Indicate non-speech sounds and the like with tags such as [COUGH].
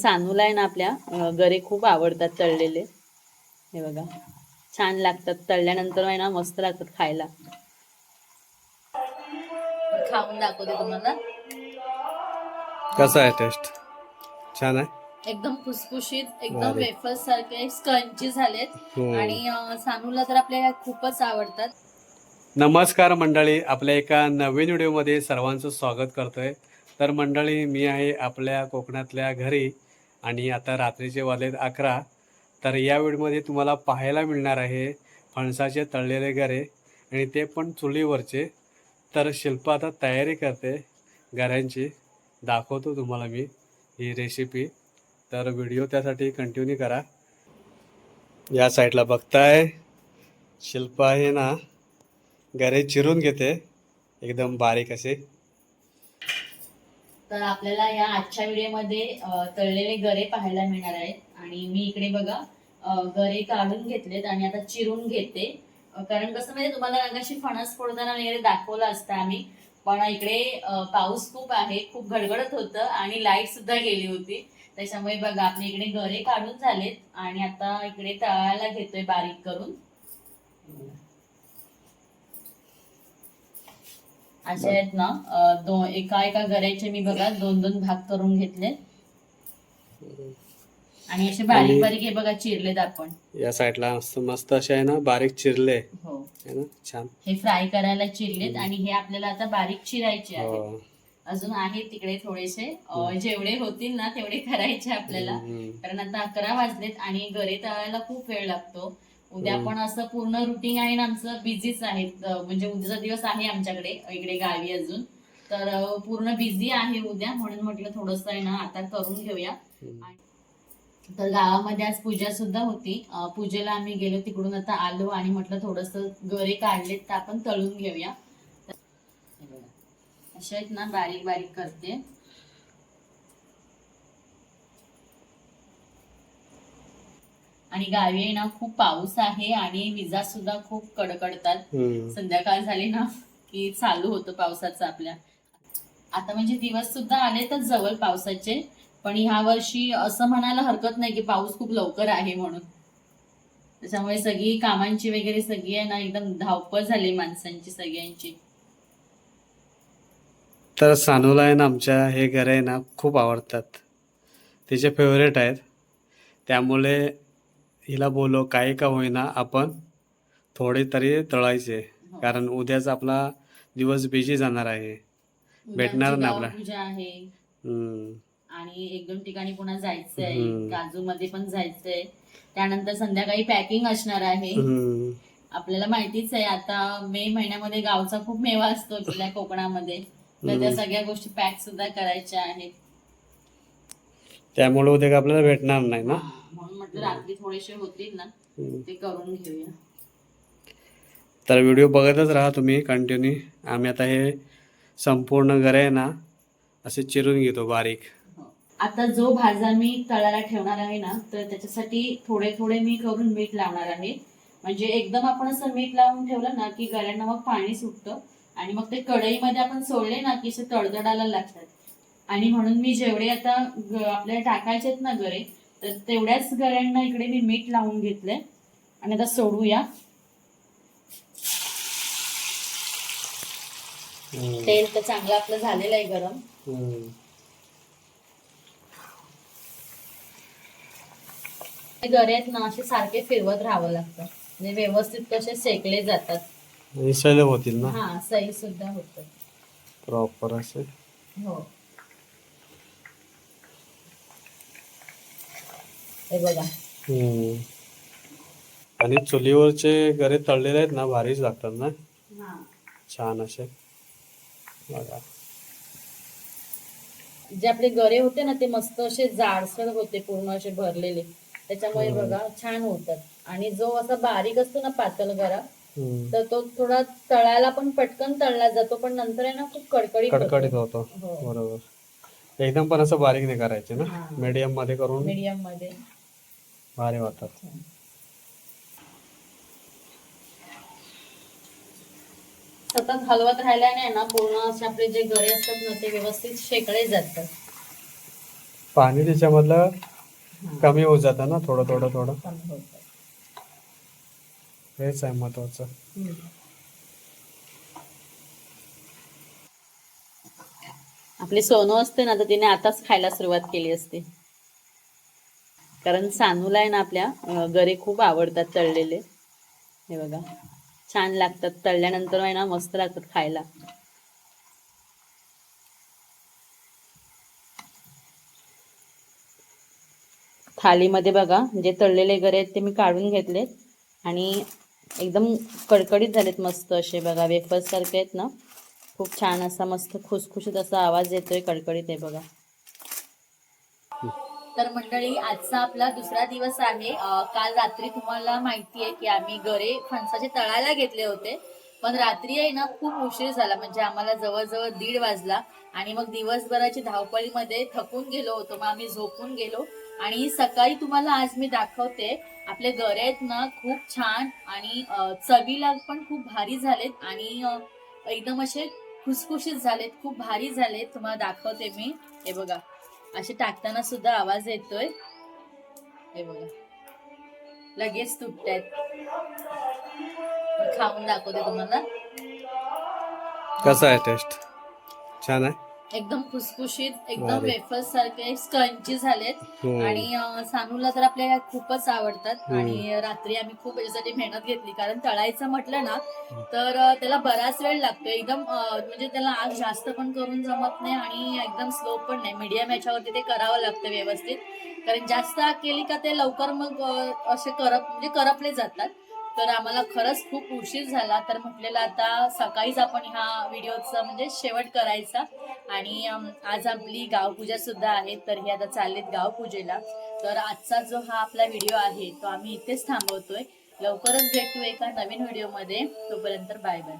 सानूला आहे ना आपल्या गरे खूप आवडतात तळलेले. हे बघा. छान लागतात. तळल्यानंतर आहे ना मस्त लागतात खायला. खाऊन दाखवते तुम्हाला. कसा आहे टेस्ट छान आहे? एकदम खुसखुशीत एकदम अरे. वेफर्स सारखे स्क्रंची झालेत. हम्म. आणि अं, सानूला तर आपल्या ह्या खूपच आवडतात. नमस्कार मंडळी. आपल्या एका नवीन व्हिडिओमध्ये सर्वांचं स्वागत करतोय. तर मंडळी मी आहे आपल्या कोकणातल्या घरी आणि आता रात्रीचे वाजलेत अकरा. तर या व्हिडिओमध्ये तुम्हाला पाहायला मिळणार आहे फणसाचे तळलेले गरे आणि ते पण चुलीवरचे. तर शिल्प आता तयारी करते गऱ्यांची दाखवतो तुम्हाला मी ही रेसिपी तर व्हिडिओ त्यासाठी कंटिन्यू करा. या साईडला बघताय शिल्प आहे ना गरे चिरून घेते. एकदम बारीक असे. तर आपल्याला या आजच्या व्हिडिओमध्ये तळलेले गरे पाहायला मिळणार आहेत. आणि मी इकडे बघा गरे काढून घेतलेत आणि आता चिरून घेते. कारण कसं म्हणजे तुम्हाला रंगाशी फणस फोडताना वगैरे दाखवलं असतं आम्ही. पण इकडे पाऊस खूप आहे खूप गडगडत होतं आणि लाइट सुद्धा गेली होती. त्याच्यामुळे बघा आपले इकडे गरे काढून झालेत आणि आता इकडे तळायला घेतोय बारीक करून. असे आहेत ना एका एका गऱ्याचे मी बघा दोन दोन भाग करून घेतले. आणि असे बारीक बारीक हे बघा चिरलेत आपण. या साईडला मस्त मस्त असे आहे ना बारीक चिरले. हो. आहे ना? छान. हे फ्राय करायला चिरलेत आणि हे आपल्याला आता बारीक चिरायचे आहेत. हो. अजून आहेत तिकडे थोडेसे. जेवढे होतील ना तेवढे करायचे आपल्याला. कारण आता अकरा वाजलेत आणि गरे तळायला खूप वेळ लागतो. उद्या हम्म. पण असं पूर्ण रुटीन आहे ना आमचं बिझीच आहे म्हणजे उद्याचा दिवस आहे आमच्याकडे इकडे गावी अजून तर पूर्ण बिझी आहे उद्या म्हणून म्हटलं थोडस आहे ना आता करून घेऊया. तर गावामध्ये आज पूजा सुद्धा होती पूजेला आम्ही गेलो तिकडून आता आलो आणि म्हटलं थोडस गरे काढलेत तर आपण तळून घेऊया हे. असे आहेत ना बारीक बारीक करते आणि गावी आहे ना खूप पाऊस आहे आणि विजा सुद्धा खूप कडकडतात. संध्याकाळ झाली ना की चालू होतं पावसाचं आपल्या. आता म्हणजे दिवस सुद्धा आले तर जवळ पावसाचे पण ह्या वर्षी असं म्हणायला हरकत नाही की पाऊस खूप लवकर आहे म्हणून. त्याच्यामुळे सगळी कामांची वगैरे सगळी आहे ना एकदम धावपळ झाली माणसांची सगळ्यांची. तर सानूला आहे ना आमच्या हे गरे आहे ना खूप आवडतात. तिचे फेवरेट आहेत. त्यामुळे हिला बोलो काही का होईना आपण थोडे तरी तळायचे हो. कारण उद्याच आपला दिवस बिझी जाणार आहे भेटणार ना आपला. आहे हम्म. आणि एक दोन ठिकाणी पुन्हा जायचंय हम्म. काजू मध्ये पण जायचंय त्यानंतर संध्याकाळी पॅकिंग असणार आहे हम्म. आपल्याला माहितीच आहे आता मे महिन्यामध्ये गावचा खूप मेवा असतो आपल्या [LAUGHS] कोकणामध्ये तर त्या. सगळ्या गोष्टी पॅक सुद्धा करायच्या आहेत त्यामुळे उद्या काय आपल्याला भेटणार नाही ना म्हणून म्हटलं रात्री थोडेसे होतील ना. ते करून घेऊया. तर व्हिडिओ बघतच राहा तुम्ही कंटिन्यू आम्ही आता हे संपूर्ण गरे आहे ना असे चिरून घेतो बारीक. हो. आता जो भाजा मी तळायला ठेवणार आहे ना तर त्याच्यासाठी थोडे थोडे मी करून मीठ लावणार आहे. म्हणजे एकदम आपण असं मीठ लावून ठेवलं ना की गऱ्यांना मग पाणी सुटतं आणि मग ते कढईमध्ये आपण सोडले ना की असे तडतडायला लागतात. आणि म्हणून मी जेवढे आता आपल्याला टाकायचे आहेत ना गरे तर तेवढ्याच गऱ्यांना इकडे मी मीठ लावून घेतलंय. आणि आता सोडूया. तेल तर चांगलं आपलं झालेलं आहे गरम. हम्म. ते गरे आहेत ना असे सारखे फिरवत राहावं लागतं. म्हणजे व्यवस्थित कसे सेकले जातात. होतील ना? हा सही सुद्धा होत. प्रॉपर असे? हो. हे बघा. आणि चुलीवरचे गरे तळलेले आहेत ना भारीच लागतात ना हा छान असे बघा जे आपले गरे होते ना ते मस्त असे जाडसर होते पूर्ण असे भरलेले त्याच्यामुळे. बघा छान होतात आणि जो असा बारीक असतो ना पातळ गरा. तर तो थोडा तळायला पण पटकन तळला जातो पण नंतर आहे ना खूप कडकडीत कडकडीत होतो. हो. बरोबर एकदम पण असं बारीक नाही करायचे ना. मीडियममध्ये करून मीडियममध्ये भारी होतात सतत हलवत राहिल्याने ना पूर्ण असे आपले जे गरे असतात ना ते व्यवस्थित शेकले जातात. पाणी त्याच्यामधलं कमी होत जातं ना थोडं थोडं थोडं. हेच आहे महत्वाचं. आपली सोनू असते ना तर तिने आताच खायला सुरुवात केली असते. कारण सानूला आहे ना आपल्या गरे खूप आवडतात तळलेले. हे बघा. छान लागतात. तळल्यानंतर आहे ना मस्त लागतात खायला. थालीमध्ये बघा जे तळलेले गरे आहेत ते मी काढून घेतलेत. आणि एकदम कडकडीत झालेत मस्त असे. बघा वेफर्स सारखे आहेत ना. खूप छान असा मस्त खुसखुशीत असा आवाज येतोय कडकडीत आहे बघा. तर मंडळी आजचा आपला दुसरा दिवस आहे. काल रात्री तुम्हाला माहिती आहे की आम्ही गरे फणसाचे तळायला घेतले होते. पण रात्री आहे ना खूप उशीर झाला. म्हणजे आम्हाला जवळजवळ दीड वाजला आणि मग दिवसभराची धावपळीमध्ये थकून गेलो होतो. मग आम्ही झोपून गेलो. आणि सकाळी तुम्हाला आज मी दाखवते आपले गरे आहेत ना खूप छान आणि चवीला पण खूप भारी झालेत आणि एकदम असे खुसखुशीत झालेत खूप भारी झालेत. तुम्हाला दाखवते मी. हे बघा. असे टाकताना सुद्धा आवाज येतोय. हे बघा. लगेच तुटतायत. खाऊन दाखवते तुम्हाला. कसं आहे टेस्ट छान आहे? एकदम खुसखुशीत एकदम. वेफर्स सारखे स्क्रंची झालेत. हम्म. आणि अं, सानूला तर आपल्या खूपच आवडतात. हम्म. आणि रात्री आम्ही खूप याच्यासाठी मेहनत घेतली. कारण तळायचं म्हटलं ना तर अं, त्याला बराच वेळ लागतो एकदम अं, म्हणजे त्याला आग जास्त पण करून जमत नाही आणि एकदम स्लो पण नाही. मीडियम याच्यावरती ते करावं लागतं व्यवस्थित. कारण जास्त आग केली का ते लवकर मग अं, असे करप म्हणजे करपले जातात. तर आम्हाला खरंच खूप उशीर झाला. तर म्हटलेलं आता सकाळीच आपण ह्या व्हिडिओचा म्हणजे शेवट करायचा. आणि आज आपली गावपूजा सुद्धा आहे तर हे आता चाललेत गावपूजेला. तर आजचा जो हा आपला व्हिडिओ आहे तो आम्ही इथेच थांबवतोय. लवकरच भेटू एका नवीन व्हिडिओमध्ये. तोपर्यंत बाय बाय.